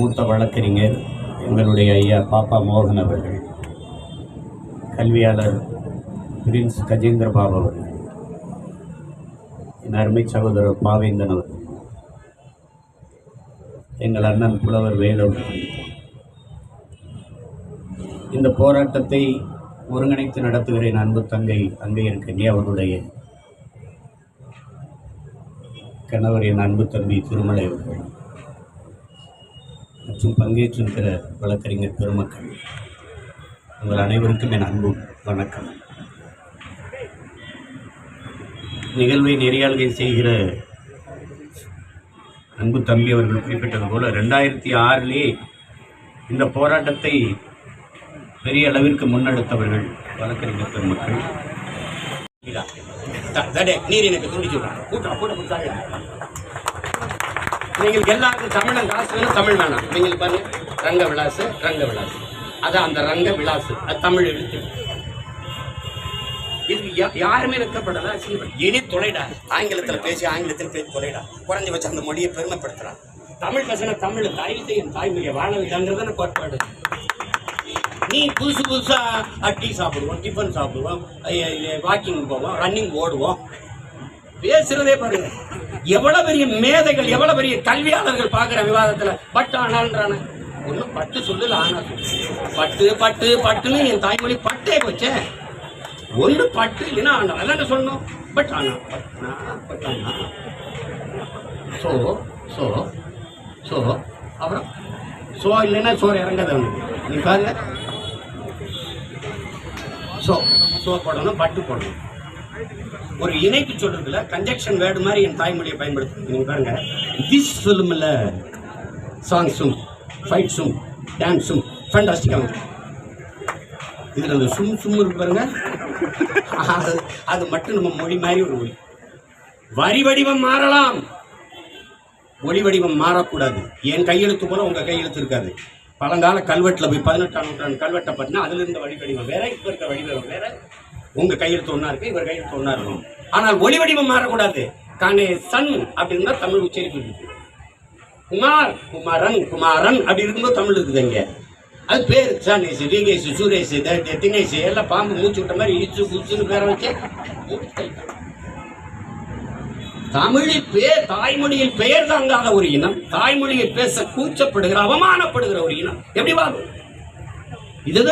மூத்த வழக்கறிஞர் எங்களுடைய ஐயா பாப்பா மோகன் அவர்கள் கல்வியாளர் பிரின்ஸ் கஜேந்திர பாபு அவர்கள் என் அருமை சகோதரர் பாவேந்தன் அவர்கள் எங்கள் அண்ணன் புலவர் வேலூர் இந்த போராட்டத்தை ஒருங்கிணைத்து நடத்துகிறேன் அன்பு தங்கை அங்கையர் கன்னி அவருடைய கணவர் என் அன்பு தம்பி திருமலை அவர்கள். மற்றும் பங்கேற்றிருக்கிற வழக்கறிஞர் பெருமக்கள் உங்கள் அனைவருக்கும் என் அன்பும் வணக்கம். நிகழ்வை நெறியாள்கை செய்கிற அன்பு தம்பி அவர்கள் குறிப்பிட்டது போல ரெண்டாயிரத்தி ஆறிலே இந்த போராட்டத்தை பெரிய அளவிற்கு முன்னெடுத்தவர்கள் வழக்கறிஞர் பெருமக்கள். நீர் எனக்கு துண்டிச்சு விடுறாங்க கூட்டம் கூட இவங்களுக்கு எல்லாருக்கும் தமிழன் காசு வேணும் தமிழ் வேணாம். இவங்களுக்கு பாருங்க ரங்க விலாசு ரங்க விலாசு. அதான் அந்த ரங்க விலாசு. அது தமிழ் எழுத்து. இது யா- யாருமே வெக்கப்படல இனி தொலைடா. ஆங்கிலத்தில் பேசி ஆங்கிலத்தில் பேசி தொலைடா. குறைஞ்சி வச்சு அந்த மொழியை பெருமைப்படுத்துறான் தமிழ் பேசின தமிழ் தாய் செய்யும் தாய்மொழியை வாழ கோட்பாடு. நீ புதுசு புதுசாக டீ சாப்பிடுவோம் டிஃபன் சாப்பிடுவோம் வாக்கிங் போவோம் ரன்னிங் ஓடுவோம். பேசுறதே பாருங்க. எவ்வளவு பெரிய மேதைகள் எவ்வளவு பெரிய கல்வியாளர்கள் பாக்குற விவாதத்துல பட்டு ஆனான்றான ஒன்றும் பட்டு சொல்லல ஆனா பட்டு பட்டு பட்டுன்னு என் தாய்மொழி பட்டே போச்சே. ஒன்று பட்டு இல்லைன்னா ஆனா. அதான் சொன்னோம் பட் ஆனா பட்னா ஆனா ஸோ ஸோ ஸோ அப்புறம் ஸோ இல்லைன்னா சோறு இறங்காத நீ பாருங்க. ஸோ ஸோ போடணும் பட்டு போடணும். ஒரு இணைப்பு சொல்றதுல கன்ஜெக்ஷன் வேர்டு மாதிரி என் தாய்மொழியை பயன்படுத்துறீங்க பாருங்க. திஸ் ஃபிலிமில் சாங்ஸும் ஃபைட்ஸும் டான்ஸும் ஃபேண்டாஸ்டிக்காக இதில் அந்த சும் சும் இருக்கு பாருங்க. அது அது மட்டும் நம்ம மொழி மாதிரி ஒரு மொழி. வரி வடிவம் மாறலாம். மொழி வடிவம் மாறக்கூடாது. என் கையெழுத்து போல உங்கள் கையெழுத்து இருக்காது. பழங்கால கல்வெட்டில் போய் பதினெட்டாம் நூற்றாண்டு கல்வெட்டை பார்த்தீங்கன்னா அதுலேருந்து வடிவடிவம் வழி வடிவம் வேற இப்போ இருக்க வடிவம் வேற. உங்க கையெழுத்து ஒன்றா இருக்கு இவர் கையெழுத்து ஒன்றா இருக்கும் ஆனால் ஒளி வடிவம் மாறக்கூடாது. காணே சன் அப்படின்னு தான் தமிழ் உச்சரிப்பு இருக்குது. குமார் குமாரன் குமாரன் அப்படி இருக்கும்போது தமிழ் இருக்குது இங்கே அது பேர் சனேஷ் விகேஷ் சுரேஷ் த- தினேஷ் எல்லாம் பாம்பு மூச்சு விட்ட மாதிரி இச்சு குச்சுன்னு பேரை வச்சு தமிழில் பேர் தாய்மொழியில் பெயர் தாங்காத ஒரு இனம் தாய்மொழியில் பேச கூச்சப்படுகிற அவமானப்படுகிற ஒரு இனம். எப்படி வாழும் இதுதான்